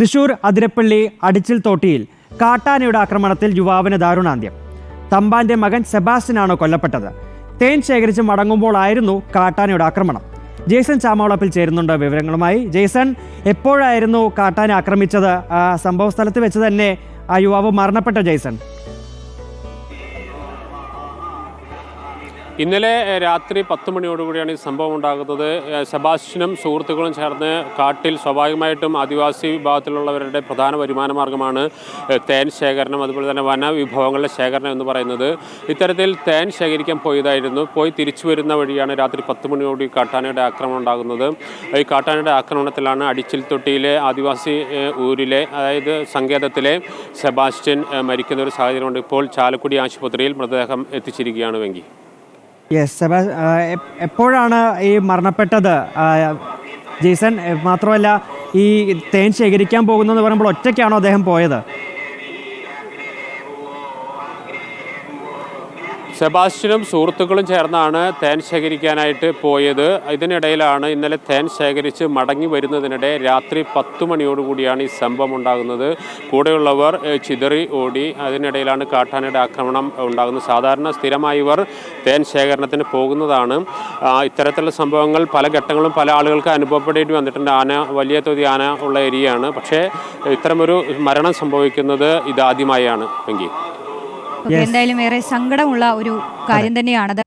തൃശൂർ അതിരപ്പള്ളി അടിച്ചിൽ തോട്ടിയിൽ കാട്ടാനയുടെ ആക്രമണത്തിൽ യുവാവിന് ദാരുണാന്ത്യം. തമ്പാന്റെ മകൻ സെബാസ്റ്റ്യനാണ് കൊല്ലപ്പെട്ടത്? തേൻ ശേഖരിച്ച് മടങ്ങുമ്പോഴായിരുന്നു കാട്ടാനയുടെ ആക്രമണം. ജെയ്സൺ ചാമോളപ്പിൽ ചേരുന്നുണ്ട് വിവരങ്ങളുമായി. ജെയ്സൺ എപ്പോഴായിരുന്നു കാട്ടാന ആക്രമിച്ചത്? സംഭവ സ്ഥലത്ത് വെച്ച് തന്നെ ആ യുവാവ് മരണപ്പെട്ട ജെയ്സൺ ഇന്നലെ രാത്രി പത്ത് മണിയോടുകൂടിയാണ് ഈ സംഭവം ഉണ്ടാകുന്നത്. സെബാസ്റ്റ്യനും സുഹൃത്തുക്കളും ചേർന്ന് കാട്ടിൽ സ്വാഭാവികമായിട്ടും ആദിവാസി വിഭാഗത്തിലുള്ളവരുടെ പ്രധാന വരുമാന മാർഗമാണ് തേൻ ശേഖരണം അതുപോലെ തന്നെ വനവിഭവങ്ങളുടെ ശേഖരണം എന്ന് പറയുന്നത്. ഇത്തരത്തിൽ തേൻ ശേഖരിക്കാൻ പോയതായിരുന്നു. പോയി തിരിച്ചു വരുന്ന വഴിയാണ് രാത്രി പത്ത് മണിയോട് കാട്ടാനയുടെ ആക്രമണം ഉണ്ടാകുന്നത്. ഈ കാട്ടാനയുടെ ആക്രമണത്തിലാണ് അടിച്ചിൽ തൊട്ടിയിലെ ആദിവാസി ഊരിലെ അതായത് സങ്കേതത്തിലെ സെബാസ്റ്റ്യൻ മരിക്കുന്ന ഒരു സാഹചര്യമുണ്ട്. ഇപ്പോൾ ചാലക്കുടി ആശുപത്രിയിൽ മൃതദേഹം എത്തിച്ചിരിക്കുകയാണ് വെങ്കി. യെസ് എപ്പോഴാണ് ഈ മരണപ്പെട്ടത്? ജീസൻ മാത്രമല്ല ഈ തേൻ ശേഖരിക്കാൻ പോകുന്നതെന്ന് പറയുമ്പോൾ ഒറ്റയ്ക്കാണോ അദ്ദേഹം പോയത്? സെബാസ്റ്റ്യനും സുഹൃത്തുക്കളും ചേർന്നാണ് തേൻ ശേഖരിക്കാനായിട്ട് പോയത്. ഇതിനിടയിലാണ് ഇന്നലെ തേൻ ശേഖരിച്ച് മടങ്ങി വരുന്നതിനിടെ രാത്രി പത്ത് മണിയോടുകൂടിയാണ് ഈ സംഭവം ഉണ്ടാകുന്നത്. കൂടെയുള്ളവർ ചിതറി ഓടി അതിനിടയിലാണ് കാട്ടാനയുടെ ആക്രമണം ഉണ്ടാകുന്നത്. സാധാരണ സ്ഥിരമായി ഇവർ തേൻ ശേഖരണത്തിന് പോകുന്നതാണ്. ഇത്തരത്തിലുള്ള സംഭവങ്ങൾ പല ഘട്ടങ്ങളും പല ആളുകൾക്ക് അനുഭവപ്പെടേണ്ടി വന്നിട്ടുണ്ട്. ആന വലിയ തോതി ആന ഉള്ള ഏരിയയാണ്. പക്ഷേ ഇത്തരമൊരു മരണം സംഭവിക്കുന്നത് ഇതാദ്യമായാണ് എങ്കിൽ. എന്തായാലും ഏറെ സങ്കടമുള്ള ഒരു കാര്യം തന്നെയാണത്.